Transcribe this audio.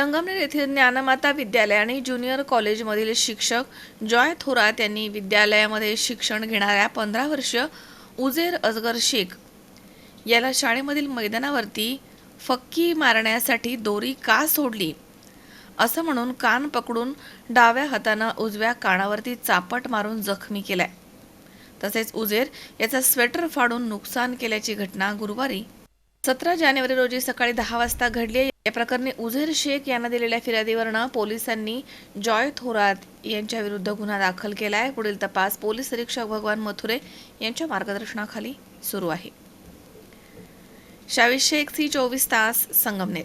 संगमनेर येथील ज्ञानमाता विद्यालय आणि ज्युनियर कॉलेजमधील शिक्षक जॉय थोरात यांनी विद्यालयामध्ये शिक्षण घेणाऱ्या पंधरा वर्षीय उजेर अजगर शेख याला शाळेमधील मैदानावरती फक्की मारण्यासाठी दोरी का सोडली असं म्हणून कान पकडून डाव्या हातानं उजव्या कानावरती चापट मारून जखमी केलाय तसेच उजेर याचा स्वेटर फाडून नुकसान केल्याची घटना गुरुवारी सतरा जानेवारी रोजी सकाळी दहा वाजता घडली आहे. या प्रकरणी उझेर शेख यांना दिलेल्या फिर्यादीवरनं पोलिसांनी जॉय थोरात यांच्या विरुद्ध गुन्हा दाखल केला आहे पुढील तपास पोलीस निरीक्षक भगवान मथुरे यांच्या मार्गदर्शनाखाली सुरू आहे. शावीस शेख सी चोवीस तास Sangamner